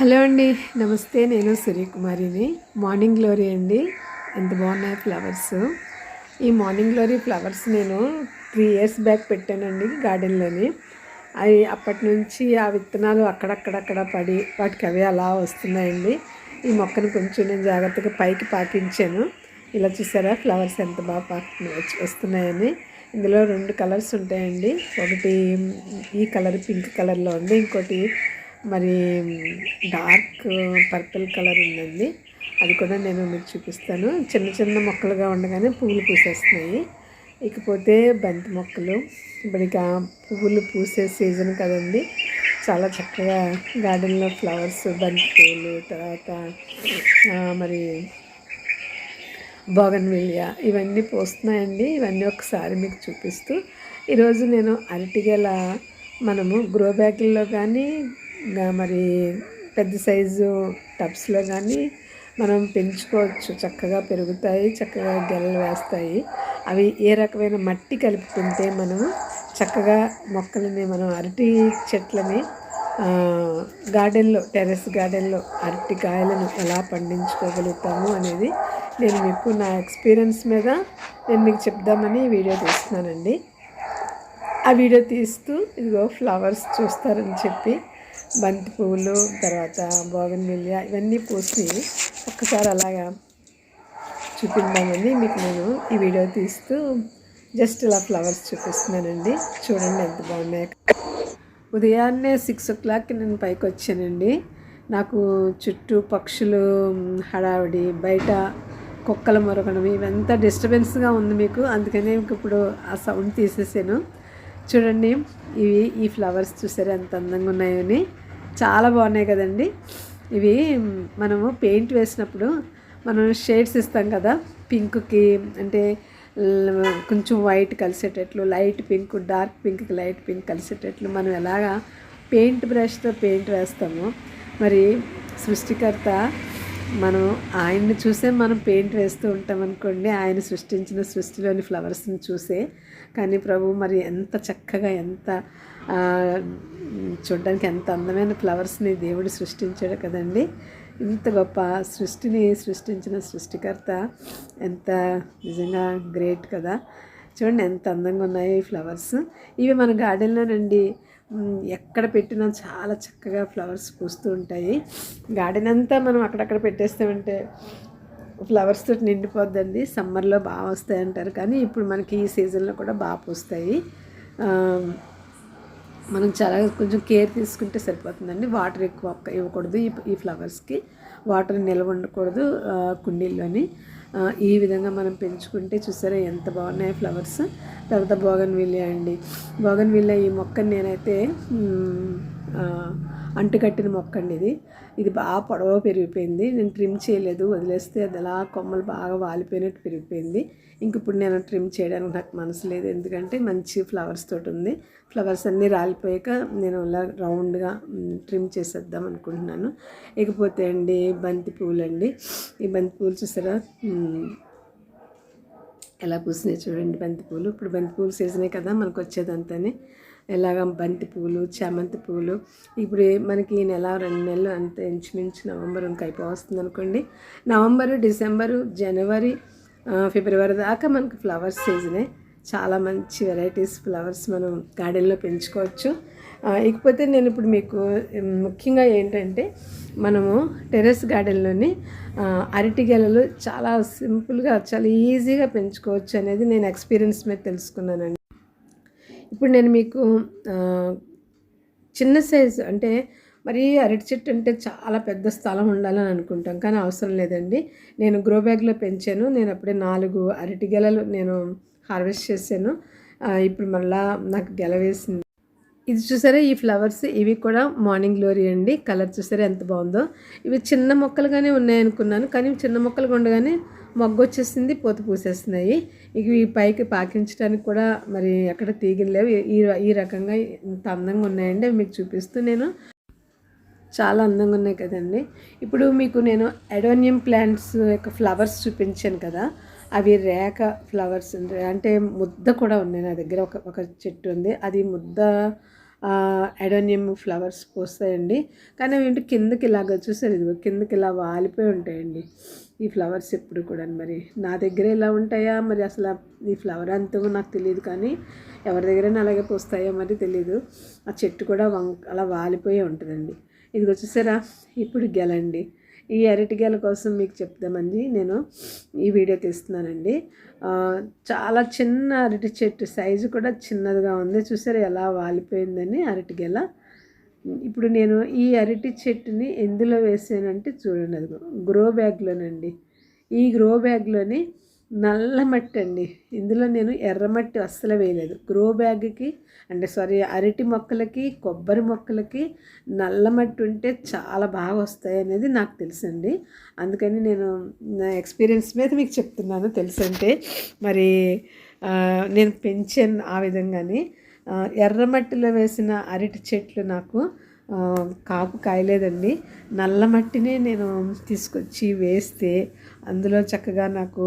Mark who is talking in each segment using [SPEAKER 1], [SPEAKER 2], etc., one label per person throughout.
[SPEAKER 1] Hello అండి నమస్తే. నేను సూర్యకుమారిని మార్నింగ్ గ్లోరీ అండి. ఎంత బాగున్నాయి ఫ్లవర్స్. ఈ మార్నింగ్ గ్లోరీ ఫ్లవర్స్ నేను త్రీ ఇయర్స్ బ్యాక్ పెట్టానండి గార్డెన్లోని. అవి అప్పటి నుంచి ఆ విత్తనాలు అక్కడక్కడక్కడ పడి వాటికి అవి అలా వస్తున్నాయండి. ఈ మొక్కను కొంచెం నేను జాగ్రత్తగా పైకి పాకించాను. ఇలా చూసారా ఫ్లవర్స్ ఎంత బాగా పాకి వస్తున్నాయని. ఇందులో రెండు కలర్స్ ఉంటాయండి. ఒకటి ఈ కలర్ పింక్ కలర్లో ఉంది. ఇంకోటి మరి డార్క్ పర్పుల్ కలర్ ఉందండి. అది కూడా నేను మీకు చూపిస్తాను. చిన్న చిన్న మొక్కలుగా ఉండగానే పువ్వులు పూసేస్తున్నాయి. ఇకపోతే బంతి మొక్కలు ఇప్పుడు ఇక పువ్వులు పూసే సీజన్ కదండి. చాలా చక్కగా గార్డెన్లో ఫ్లవర్స్ బంతి పువ్వులు తర్వాత మరి బోగన్విలియా ఇవన్నీ పోస్తున్నాయండి. ఇవన్నీ ఒకసారి మీకు చూపిస్తూ ఈరోజు నేను అరటిగల మనము గ్రో బ్యాగుల్లో కానీ మరి పెద్ద సైజు టబ్స్లో కానీ మనం పెంచుకోవచ్చు. చక్కగా పెరుగుతాయి చక్కగా గెలలు వేస్తాయి. అవి ఏ రకమైన మట్టి కలుపుకుంటే మనం చక్కగా మొక్కలని మనం అరటి చెట్లని గార్డెన్లో టెర్రస్ గార్డెన్లో అరటి కాయలను ఎలా పండించుకోగలుగుతాము అనేది నేను మీకు నా ఎక్స్పీరియన్స్ మీద నేను మీకు చెప్దామని వీడియో తీస్తున్నానండి. ఆ వీడియో తీస్తూ ఇదిగో ఫ్లవర్స్ చూస్తారని చెప్పి బంతి పువ్వులు తర్వాత బోగన్ ఇవన్నీ పూసి ఒక్కసారి అలాగా చూపిందామని మీకు నేను ఈ వీడియో తీస్తూ జస్ట్ ఇలా ఫ్లవర్స్ చూపిస్తున్నానండి. చూడండి ఎంత బాగున్నాయి. ఉదయాన్నే సిక్స్ ఓ క్లాక్కి నేను పైకి వచ్చానండి. నాకు చుట్టూ పక్షులు హడావిడి బయట కుక్కల మొరగడం ఇవంతా డిస్టర్బెన్స్గా ఉంది మీకు. అందుకనే ఇప్పుడు ఆ సౌండ్ తీసేసాను. చూడండి ఇవి ఈ ఫ్లవర్స్ చూసారు ఎంత అందంగా ఉన్నాయని చాలా బాగున్నాయి కదండి. ఇవి మనము పెయింట్ వేసినప్పుడు మనం షేడ్స్ ఇస్తాం కదా పింక్కి అంటే కొంచెం వైట్ కలిసేటట్లు లైట్ పింక్ డార్క్ పింక్కి లైట్ పింక్ కలిసేటట్లు మనం ఎలాగా పెయింట్ బ్రష్తో పెయింట్ వేస్తాము మరి సృష్టికర్త మనం ఆయన్ని చూసే మనం పెయింట్ వేస్తూ ఉంటాం అనుకోండి ఆయన సృష్టించిన సృష్టిలోని ఫ్లవర్స్ని చూసే కానీ ప్రభు మరి ఎంత చక్కగా ఎంత చూడడానికి ఎంత అందమైన ఫ్లవర్స్ని దేవుడు సృష్టించాడు కదండి. ఇంత గొప్ప సృష్టిని సృష్టించిన సృష్టికర్త ఎంత నిజంగా గ్రేట్ కదా. చూడండి ఎంత అందంగా ఉన్నాయి ఈ ఫ్లవర్స్ ఇవి మన గార్డెన్లోనండి ఎక్కడ పెట్టినా చాలా చక్కగా ఫ్లవర్స్ పూస్తూ ఉంటాయి. గార్డెన్ అంతా మనం అక్కడక్కడ పెట్టేస్తామంటే ఫ్లవర్స్ తోటి నిండిపోద్దండి. సమ్మర్లో బాగా వస్తాయి అంటారు. కానీ ఇప్పుడు మనకి ఈ సీజన్లో కూడా బాగా పూస్తాయి. మనం చాలా కొంచెం కేర్ తీసుకుంటే సరిపోతుందండి. వాటర్ ఎక్కువ ఇవ్వకూడదు ఈ ఈ ఫ్లవర్స్కి. వాటర్ నిల్వ ఉండకూడదు కుండీల్లోని. ఈ విధంగా మనం పెంచుకుంటే చూసారా ఎంత బాగున్నాయి ఫ్లవర్స్. తర్వాత బోగన్ విల్లియా అండి. బోగన్ విల్లియా ఈ మొక్కని నేనైతే అంటుకట్టిన మొక్క అండి ఇది. ఇది బాగా పొడవ పెరిగిపోయింది. నేను ట్రిమ్ చేయలేదు. వదిలేస్తే అది అలా కొమ్మలు బాగా వాలిపోయినట్టు పెరిగిపోయింది. ఇంక ఇప్పుడు నేను ట్రిమ్ చేయడానికి నాకు మనసు లేదు. ఎందుకంటే మంచి ఫ్లవర్స్ తోటి ఉంది. ఫ్లవర్స్ అన్నీ రాలిపోయాక నేను అలా రౌండ్గా ట్రిమ్ చేసేద్దాం అనుకుంటున్నాను. ఇకపోతే అండి బంతి పువ్వులు అండి ఈ బంతి పువ్వులు చూసారా? ఎలా పూసినాయి చూడండి బంతిపూలు ఇప్పుడు బంతిపూలు సీజనే కదా మనకు వచ్చేదంతానే ఎలాగ బంతి పువ్వులు చామంతి పువ్వులు. ఇప్పుడు మనకి ఈ నెల రెండు నెలలు అంత ఇంచుమించు నవంబర్ ఇంకా అయిపోతుంది అనుకోండి. నవంబరు డిసెంబరు జనవరి ఫిబ్రవరి దాకా మనకు ఫ్లవర్స్ సీజనే. చాలా మంచి వెరైటీస్ ఫ్లవర్స్ మనం గార్డెన్లో పెంచుకోవచ్చు. ఇకపోతే నేను ఇప్పుడు మీకు ముఖ్యంగా ఏంటంటే మనము టెరెస్ గార్డెన్లోని అరటి గెలలు చాలా సింపుల్గా చాలా ఈజీగా పెంచుకోవచ్చు అనేది నేను ఎక్స్పీరియన్స్ మీద తెలుసుకున్నానండి. ఇప్పుడు నేను మీకు చిన్న సైజు అంటే మరి అరటి చెట్టు అంటే చాలా పెద్ద స్థలం ఉండాలని అనుకుంటాం కానీ అవసరం లేదండి. నేను గ్రో బ్యాగ్లో పెంచాను నేను అప్పుడే నాలుగు అరటి గెలలు నేను హార్వెస్ట్ చేశాను. ఇప్పుడు మళ్ళా నాకు గెల వేసింది. ఇది చూసారా ఈ ఫ్లవర్స్ ఇవి కూడా మార్నింగ్ గ్లోరీ అండి. కలర్ చూసారా ఎంత బాగుందో. ఇవి చిన్న మొక్కలుగానే ఉన్నాయనుకున్నాను కానీ చిన్న మొక్కలుగా ఉండగానే మొగ్గు వచ్చేసింది పూత పూసేస్తున్నాయి. ఇక ఈ పైకి పాకించడానికి కూడా మరి ఎక్కడ తీగలు లేవు. ఈ ఈ రకంగా ఇంత అందంగా ఉన్నాయండి. అవి మీకు చూపిస్తూ నేను చాలా అందంగా ఉన్నాయి కదండి. ఇప్పుడు మీకు నేను అడోనియం ప్లాంట్స్ యొక్క ఫ్లవర్స్ చూపించాను కదా. అవి రేక ఫ్లవర్స్ అంటే ముద్ద కూడా ఉన్నాయి నా దగ్గర. ఒక ఒక చెట్టు ఉంది. అది ముద్ద అడోనియం ఫ్లవర్స్ పోస్తాయండి. కానీ అవి ఏంటి? కిందకి ఇలాగ చూసారు ఇదిగో కిందకి ఇలా వాలిపోయి ఉంటాయండి. ఈ ఫ్లవర్స్ ఎప్పుడు కూడా మరి. నా దగ్గర ఇలా ఉంటాయా? మరి అసలు ఈ ఫ్లవర్ అంతా నాకు తెలియదు కానీ ఎవరి దగ్గరైనా అలాగే పోస్తాయో మరి తెలియదు ఆ చెట్టు కూడా వంక అలా వాలిపోయి ఉంటుందండి. ఇదిగో చూసారా? ఇప్పుడు గెలండి. ఈ అరటి గెల కోసం మీకు చెప్దామని నేను ఈ వీడియో తీస్తున్నానండి. చాలా చిన్న అరటి చెట్టు సైజు కూడా చిన్నదిగా ఉంది. చూసారా ఎలా వాలిపోయిందని అరటి గెల? ఇప్పుడు నేను ఈ అరటి చెట్టుని ఎందులో వేసానంటే చూడండి అది గ్రో బ్యాగ్లోనండి ఈ గ్రో బ్యాగ్లోని నల్ల మట్టి అండి. ఇందులో నేను ఎర్రమట్టి అస్సలు వేయలేదు. గ్రో బ్యాగ్కి అంటే సారీ అరటి మొక్కలకి కొబ్బరి మొక్కలకి నల్ల మట్టి ఉంటే చాలా బాగా వస్తాయి అనేది నాకు తెలుసండి. అందుకని నేను నా ఎక్స్పీరియన్స్ మీద మీకు చెప్తున్నాను తెలుసంటే మరి నేను పెంచాను ఆ విధంగానే. ఎర్రమట్టిలో వేసిన అరటి చెట్లు నాకు కాపు కాయలేదండి. నల్ల మట్టినే నేను తీసుకొచ్చి వేస్తే అందులో చక్కగా నాకు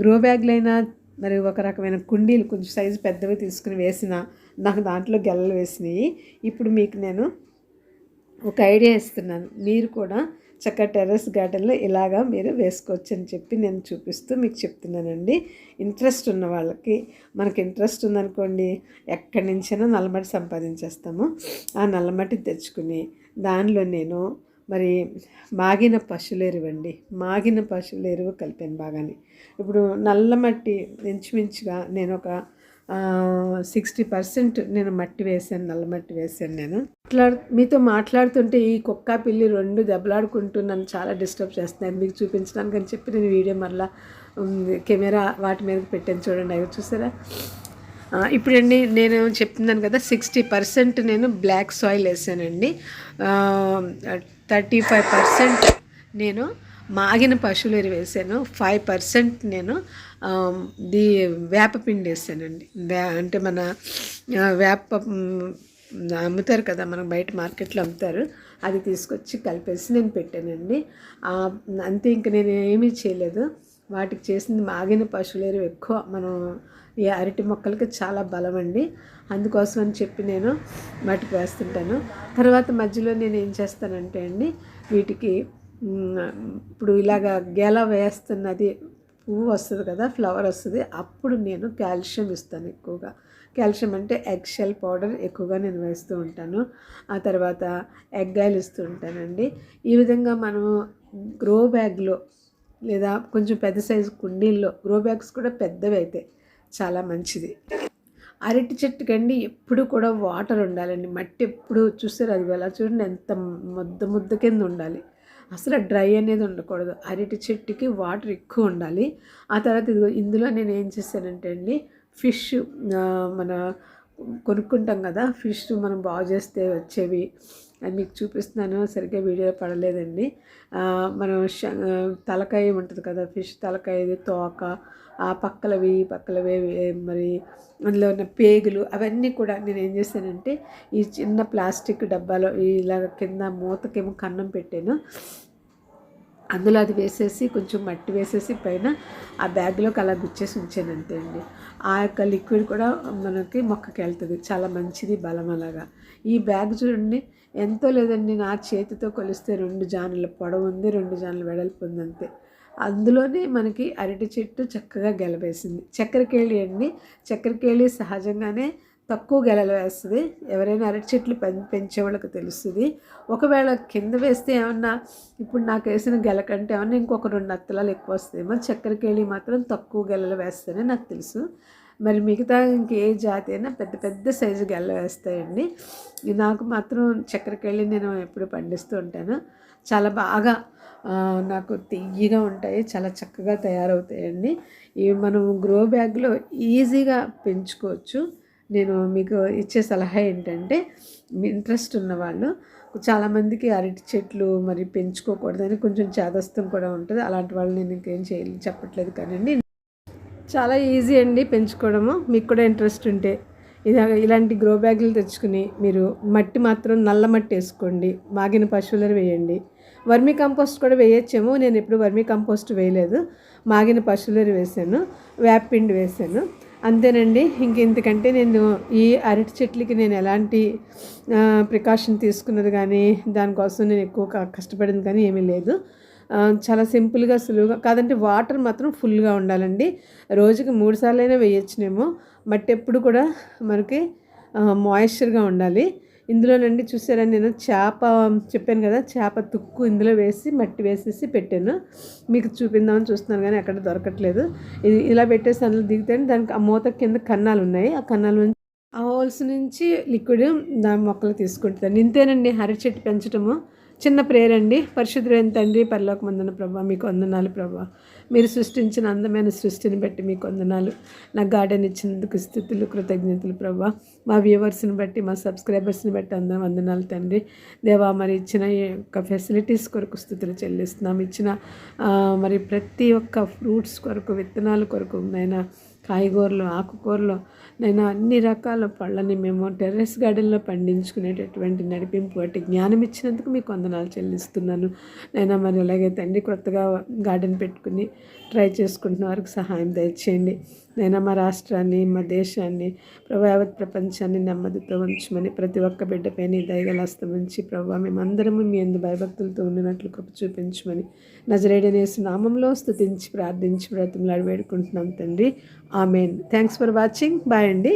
[SPEAKER 1] గ్రో బ్యాగ్లైనా మరి ఒక రకమైన కుండీలు కొంచెం సైజు పెద్దవి తీసుకుని వేసిన నాకు దాంట్లో గెల్లలు వేసినాయి. ఇప్పుడు మీకు నేను ఒక ఐడియా ఇస్తున్నాను. మీరు కూడా చక్కగా టెర్రస్ గార్డెన్లో ఇలాగా మీరు వేసుకోవచ్చు అని చెప్పి నేను చూపిస్తూ మీకు చెప్తున్నానండి. ఇంట్రెస్ట్ ఉన్న వాళ్ళకి మనకి ఇంట్రెస్ట్ ఉందనుకోండి ఎక్కడి నుంచైనా నల్లమట్టి సంపాదించేస్తాము. ఆ నల్లమట్టి తెచ్చుకుని దానిలో నేను మరి మాగిన పశువుల ఎరువండి. మాగిన పశువుల ఎరువు కలిపాను బాగానే. ఇప్పుడు నల్లమట్టి ఇంచుమించుగా నేను ఒక సిక్స్టీ పర్సెంట్ నేను మట్టి వేసాను నల్ల మట్టి వేసాను నేను. మాట్లాడు మీతో మాట్లాడుతుంటే ఈ కుక్క పిల్లి రెండు దెబ్బలాడుకుంటూ నన్ను చాలా డిస్టర్బ్ చేస్తున్నాయి. మీకు చూపించడానికి అని చెప్పి నేను వీడియో మళ్ళీ కెమెరా వాటి మీద పెట్టాను చూడండి అవి చూసారా? ఇప్పుడండి నేను చెప్తున్నాను కదా సిక్స్టీ పర్సెంట్ నేను బ్లాక్ సాయిల్ వేసానండి థర్టీ ఫైవ్ పర్సెంట్ నేను మాగిన పశువులు వేసాను. ఫైవ్ పర్సెంట్ నేను um, ది వేపపిండి వేసానండి. వే అంటే మన వేప అమ్ముతారు కదా మనం బయట మార్కెట్లో అమ్ముతారు. అది తీసుకొచ్చి కలిపేసి నేను పెట్టానండి. అంతే ఇంక నేను ఏమీ చేయలేదు. వాటికి చేసింది మాగిన పశువుల ఎరువు ఎక్కువ. మనం ఈ అరటి మొక్కలకి చాలా బలం అండి. అందుకోసం అని చెప్పి నేను వాటికి వేస్తుంటాను. తర్వాత మధ్యలో నేను ఏం చేస్తానంటే అండి వీటికి ఇప్పుడు ఇలాగ గెల వేస్తున్నది పువ్వు వస్తుంది కదా ఫ్లవర్ వస్తుంది అప్పుడు నేను కాల్షియం ఇస్తాను ఎక్కువగా. కాల్షియం అంటే ఎగ్ షెల్ పౌడర్ ఎక్కువగా నేను వేస్తూ ఉంటాను. ఆ తర్వాత ఎగ్ ఆయిల్ ఇస్తూ ఉంటానండి. ఈ విధంగా మనము గ్రో బ్యాగ్లో లేదా కొంచెం పెద్ద సైజు కుండీల్లో గ్రో బ్యాగ్స్ కూడా పెద్దవి అయితే చాలా మంచిది. అరటి చెట్టుకండి ఎప్పుడు కూడా వాటర్ ఉండాలండి. మట్టి ఎప్పుడు చూస్తారు అది ఎలా? చూడండి ఎంత ముద్ద ముద్ద కింద ఉండాలి. అసలు డ్రై అనేది ఉండకూడదు. అరటి చెట్టుకి వాటర్ ఎక్కువ ఉండాలి. ఆ తర్వాత ఇదిగో ఇందులో నేను ఏం చేశానంటే అండి ఫిష్ మన కొనుక్కుంటాం కదా ఫిష్ మనం బాగు చేస్తే వచ్చేవి. అది మీకు చూపిస్తున్నాను సరిగ్గా వీడియో పడలేదండి. మనం ష- తలకాయ ఉంటుంది కదా ఫిష్ తలకాయది తోక ఆ పక్కలవి ఈ పక్కలవి మరి అందులో ఉన్న పేగులు అవన్నీ కూడా నేను ఏం చేశానంటే ఈ చిన్న ప్లాస్టిక్ డబ్బాలో ఇలాగ కింద మూతకేమో కన్నం పెట్టాను. అందులో అది వేసేసి కొంచెం మట్టి వేసేసి పైన ఆ బ్యాగ్లోకి అలా గుచ్చేసి ఉంచాను అంతే అండి. ఆ యొక్క లిక్విడ్ కూడా మనకి మొక్కకి వెళ్తుంది. చాలా మంచిది బలం అలాగా. ఈ బ్యాగ్ చూడండి ఎంతో లేదండి నా చేతితో కొలిస్తే రెండు జానుల పొడవు ఉంది రెండు జానుల వెడల్పు ఉంది అంతే. అందులోనే మనకి అరటి చెట్టు చక్కగా గెలవేసింది. చక్కెరకేళి అండి. చక్కెరకేళి సహజంగానే తక్కువ గెలలు వేస్తుంది. ఎవరైనా అరటి చెట్లు పెం పెంచే వాళ్ళకి తెలుస్తుంది. ఒకవేళ కింద వేస్తే ఏమన్నా ఇప్పుడు నాకు వేసిన గెల కంటే ఏమన్నా ఇంకొక రెండు అత్తలాలు ఎక్కువ వస్తాయేమో. చక్కెరకేళి మాత్రం తక్కువ గెలలు వేస్తేనే నాకు తెలుసు. మరి మిగతా ఇంకే జాతి అయినా పెద్ద పెద్ద సైజు గెల్ల వేస్తాయండి. నాకు మాత్రం చక్కెరకేళి నేను ఎప్పుడు పండిస్తూ ఉంటాను. చాలా బాగా నాకు తియ్యగా ఉంటాయి. చాలా చక్కగా తయారవుతాయండి. ఇవి మనం గ్రో బ్యాగ్లో ఈజీగా పెంచుకోవచ్చు. నేను మీకు ఇచ్చే సలహా ఏంటంటే ఇంట్రెస్ట్ ఉన్నవాళ్ళు చాలామందికి అరటి చెట్లు మరి పెంచుకోకూడదని కొంచెం చేదస్తం కూడా ఉంటుంది. అలాంటి వాళ్ళు నేను ఇంకేం చేయాలి చెప్పట్లేదు కానీ చాలా ఈజీ అండి పెంచుకోవడము. మీకు కూడా ఇంట్రెస్ట్ ఉంటే ఇది ఇలాంటి గ్రో బ్యాగులు తెచ్చుకుని మీరు మట్టి మాత్రం నల్ల మట్టి వేసుకోండి. మాగిన పశువులను వేయండి. వర్మీ కంపోస్ట్ కూడా వేయచ్చేమో. నేను ఎప్పుడు వర్మీ కంపోస్ట్ వేయలేదు. మాగిన పశువులను వేసాను. వేపపిండి వేసాను. అంతేనండి. ఇంక ఇంతకంటే నేను ఈ అరటి చెట్లకి నేను ఎలాంటి ప్రికాషన్ తీసుకున్నది కానీ దానికోసం నేను ఎక్కువ కష్టపడింది కానీ ఏమీ లేదు. చాలా సింపుల్గా సులువుగా కాదంటే వాటర్ మాత్రం ఫుల్గా ఉండాలండి. రోజుకి మూడు సార్లు అయినా వేయచ్చునేమో. మట్టి ఎప్పుడు కూడా మనకి మాయిశ్చర్గా ఉండాలి. ఇందులో నుండి చూసారా నేను చేప చెప్పాను కదా చేప తుక్కు ఇందులో వేసి మట్టి వేసేసి పెట్టాను. మీకు చూపిందామని చూస్తున్నాను కానీ అక్కడ దొరకట్లేదు. ఇది ఇలా పెట్టేసి అందులో దిగితే దానికి ఆ మూత కింద కన్నాలు ఉన్నాయి. ఆ కన్నాల నుంచి ఆ హోల్స్ నుంచి లిక్విడ్ దాని మొక్కలు తీసుకుంటాను. ఇంతేనండి అరటి చెట్టు పెంచడము చిన్న ప్రేయర్ అండి. పరిశుద్ధమైన తండ్రి పరలోక మందన ప్రభా మీకు వందనాలు ప్రభా. మీరు సృష్టించిన అందమైన సృష్టిని బట్టి మీకు వందనాలు. నా గార్డెన్ ఇచ్చినందుకు స్థుతులు కృతజ్ఞతలు ప్రభా. మా వ్యూవర్స్ని బట్టి మా సబ్స్క్రైబర్స్ని బట్టి అందరం వందనాలు తండ్రి. దేవా మరి ఇచ్చిన ఈ యొక్క ఫెసిలిటీస్ కొరకు స్థుతులు చెల్లిస్తున్నాం. ఇచ్చిన మరి ప్రతి ఒక్క ఫ్రూట్స్ కొరకు విత్తనాల కొరకు నైనా కాయగూరలు ఆకుకూరలు నేను అన్ని రకాల పళ్ళని మేము టెర్రస్ గార్డెన్లో పండించుకునేటటువంటి నడిపింపు వాటి జ్ఞానం ఇచ్చినందుకు మీకు వందనాలు చెల్లిస్తున్నాను. నేను మరి అలాగే తండ్రి కొత్తగా గార్డెన్ పెట్టుకుని ట్రై చేసుకుంటున్న వారికి సహాయం దయచేయండి. నేను మా రాష్ట్రాన్ని మా దేశాన్ని ప్రభా యావత్ ప్రపంచాన్ని నెమ్మదితో ఉంచమని ప్రతి ఒక్క బిడ్డపై నీ దయగల అస్తమించి ఉంచి మేమందరము మీ ఎందు భయభక్తులతో ఉండినట్లు కృప చూపించమని నజరేడనేసి నామంలో స్థుతించి ప్రార్థించి బ్రతిమలాడి వేడుకుంటున్నాం తండ్రి. Amen. Thanks for watching. Bye అండి.